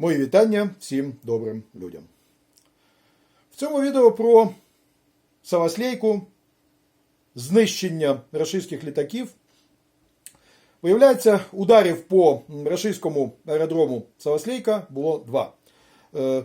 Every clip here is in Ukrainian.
Мої вітання всім добрим людям. В цьому відео про Саваслейку, знищення російських літаків. Виявляється, ударів по російському аеродрому Саваслейка було два. Е,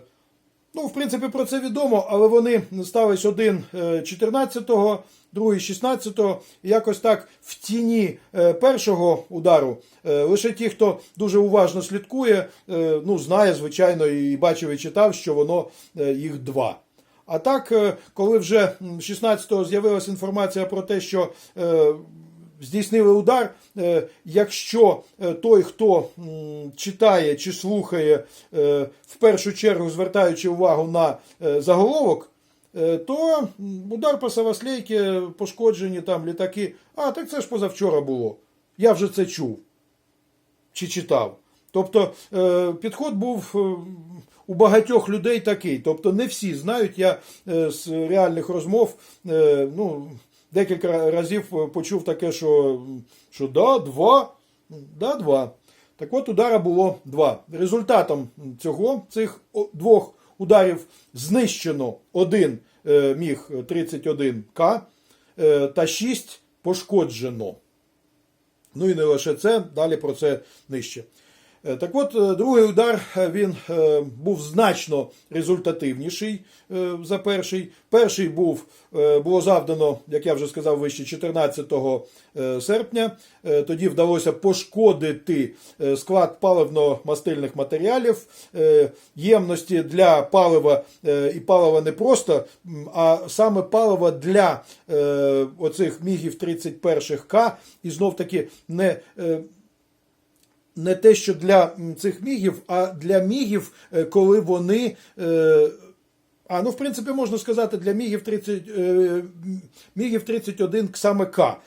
Ну, в принципі, про це відомо, але вони стались один е, 14-го, другий 16-го. Якось так в тіні е, першого удару. е, Лише ті, хто дуже уважно слідкує, е, ну, знає, звичайно, і бачив і читав, що воно їх два. А так, коли вже м, 16-го з'явилася інформація про те, що здійснили удар, якщо той, хто читає чи слухає, в першу чергу звертаючи увагу на заголовок, то удар по Саваслейки, пошкоджені там літаки. А, так це ж позавчора було. Я вже це чув чи читав. Тобто е, підход був е, у багатьох людей такий. Тобто не всі знають. Я е, з реальних розмов е, ну, декілька разів почув таке, що, що да, два. Да, два. Так от удара було два. Результатом цього, цих двох ударів знищено один е, міг 31К е, та 6 пошкоджено. Ну і не лише це, далі про це нижче. Е, Так от, е, другий удар е, він був значно результативніший за перший. Перший був, було завдано, як я вже сказав вище, 14 е, серпня. Тоді вдалося пошкодити склад паливно-мастильних матеріалів, ємності для палива і палива не просто, а саме палива для оцих мігів 31К. І знов таки не. Не те, що для цих мігів, а для мігів, е, коли вони. е, А, ну, в принципі, можна сказати, для мігів 30, е, мігів 31 саме К.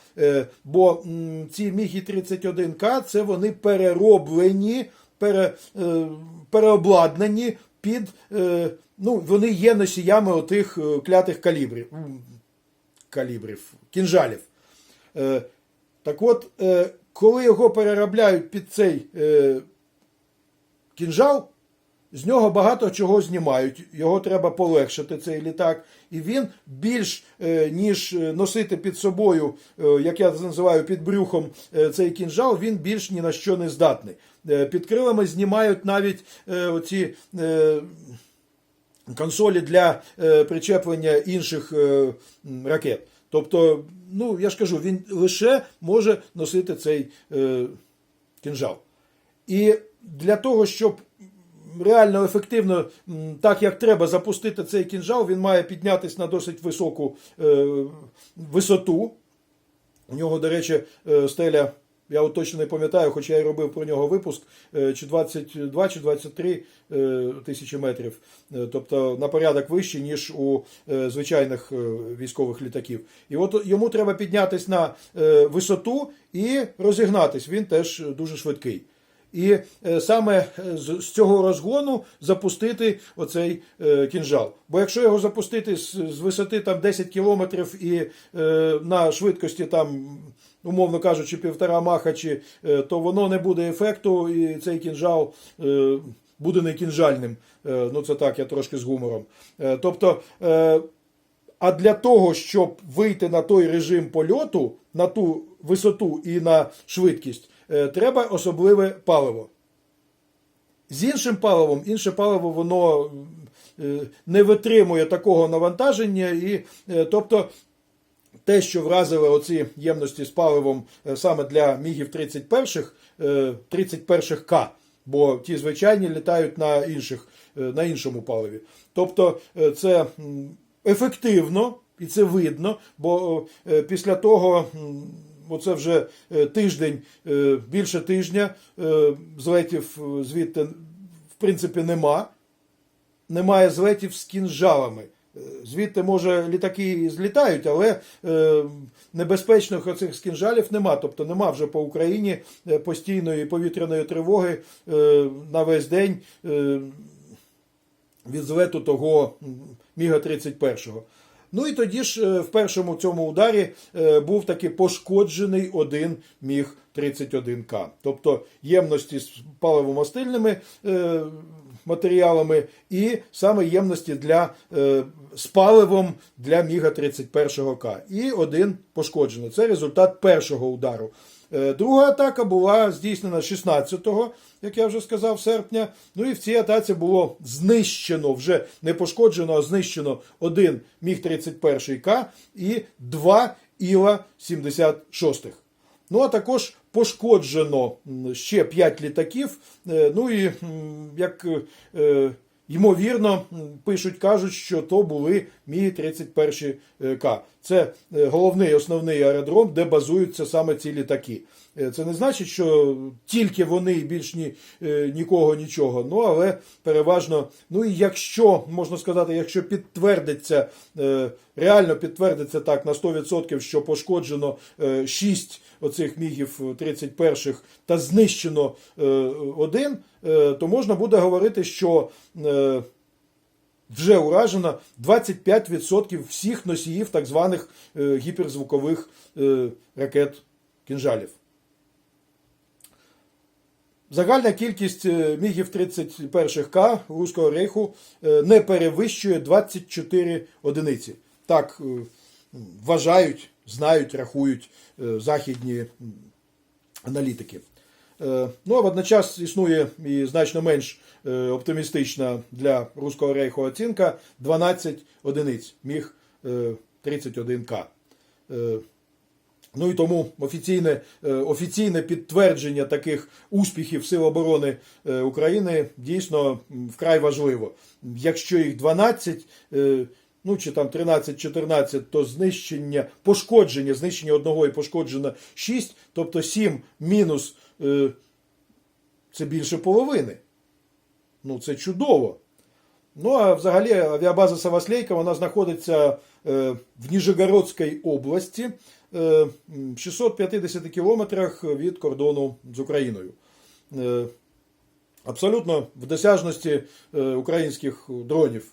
Бо ці міги 31К це вони перероблені, пере, переобладнані під. Ну, вони є носіями отих клятих калібрів. Калібрів, кінжалів. Так от, коли його переробляють під цей е, кінжал, з нього багато чого знімають. Його треба полегшити, цей літак. І він більш е, ніж носити під собою, е, як я називаю, під брюхом е, цей кінжал, він більш ні на що не здатний. Е, Під крилами знімають навіть е, оці. е, консолі для е, причеплення інших е, ракет. Тобто, ну я ж кажу, він лише може носити цей е, кінжал. І для того, щоб реально ефективно, так як треба запустити цей кінжал, він має піднятися на досить високу висоту. У нього, до речі, стеля, я от точно не пам'ятаю, хоча я й робив про нього випуск, е, чи 22, чи 23 е, тисячі метрів. Е, Тобто на порядок вищий, ніж у звичайних військових літаків. І от йому треба піднятися на висоту і розігнатись. Він теж дуже швидкий. І саме з, цього розгону запустити оцей кінжал. Бо якщо його запустити з, висоти там 10 кілометрів і на швидкості там, умовно кажучи, півтора маха, чи, е, то воно не буде ефекту, і цей кінжал е, буде не кінжальним. Е, ну це так, я трошки з гумором. Тобто. А для того, щоб вийти на той режим польоту, на ту висоту і на швидкість, треба особливе паливо. З іншим паливом, інше паливо воно не витримує такого навантаження, і тобто. Те, що вразили оці ємності з паливом е, саме для мігів 31-х, е, 31-х бо ті звичайні літають на, інших, е, на іншому паливі. Тобто е, це ефективно, і це видно, бо після того, оце вже тиждень, більше тижня, злетів звідти в принципі нема. Немає злетів з кінжалами. Звідти, може, літаки злітають, але е, небезпечних оцих скінжалів нема. Тобто нема вже по Україні е, постійної повітряної тривоги е, на весь день від злету того Міга 31-го. Ну і тоді ж в першому цьому ударі був таки пошкоджений один міг 31К. Тобто ємності з паливомастильними е, матеріалами, і саме ємності для е, з паливом для Міга 31 К. І один пошкоджено. Це результат першого удару. Е, Друга атака була здійснена 16-го, як я вже сказав, серпня. Ну і в цій атаці було знищено, вже не пошкоджено, а знищено один Міг 31 К і два Іла 76. Ну, а також пошкоджено ще 5 літаків. Е, Ну і як е, ймовірно, пишуть, кажуть, що то були Міги 31 К. Це е, головний основний аеродром, де базуються саме ці літаки. Е, Це не значить, що тільки вони і більш ні, е, нікого нічого. Ну але переважно, ну і якщо можна сказати, якщо підтвердиться, реально підтвердиться так на 100%, що пошкоджено 6 оцих мігів 31-х та знищено один, то можна буде говорити, що вже уражено 25% всіх носіїв так званих е, гіперзвукових е, ракет кінжалів. Загальна кількість е, мігів 31К Руського рейху не перевищує 24 одиниці. Так вважають, знають, рахують західні аналітики. Е, Ну, а водночас існує і значно менш е, оптимістична для Руського рейху оцінка 12 одиниць, міг е, 31К. Е, Ну і тому офіційне, офіційне підтвердження таких успіхів Сил оборони України дійсно вкрай важливо. Якщо їх 12, е, ну чи там 13-14, то знищення, пошкодження, знищення одного і пошкоджено 6, тобто 7 мінус це більше половини. Ну, це чудово. Ну, а взагалі авіабаза Саваслейка вона знаходиться е, в Ніжегородській області, е, м, 650 кілометрах від кордону з Україною. Е, абсолютно в досяжності е, українських дронів.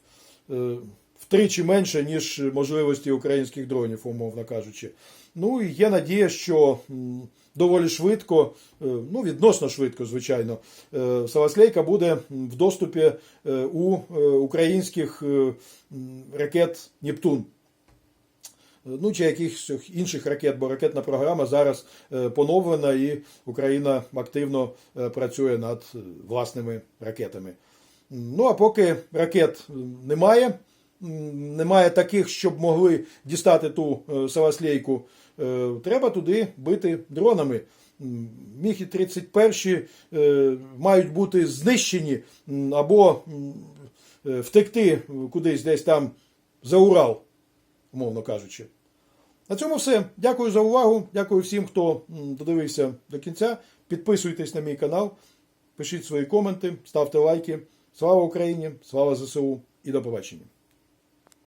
Е, втричі менше, ніж можливості українських дронів, умовно кажучи. Ну і є надія, що доволі швидко, е, ну відносно швидко, звичайно, е, Саваслейка буде в доступі е, у українських ракет Нептун. Ну, чи якихось інших ракет, бо ракетна програма зараз поновлена і Україна активно працює над власними ракетами. Ну, а поки ракет немає, немає таких, щоб могли дістати ту е, Саваслейку, е, треба туди бити дронами. Міхи 31 е, мають бути знищені або втекти кудись десь там за Урал, умовно кажучи. На цьому все. Дякую за увагу. Дякую всім, хто додивився до кінця. Підписуйтесь на мій канал, пишіть свої коменти, ставте лайки. Слава Україні! Слава ЗСУ і до побачення!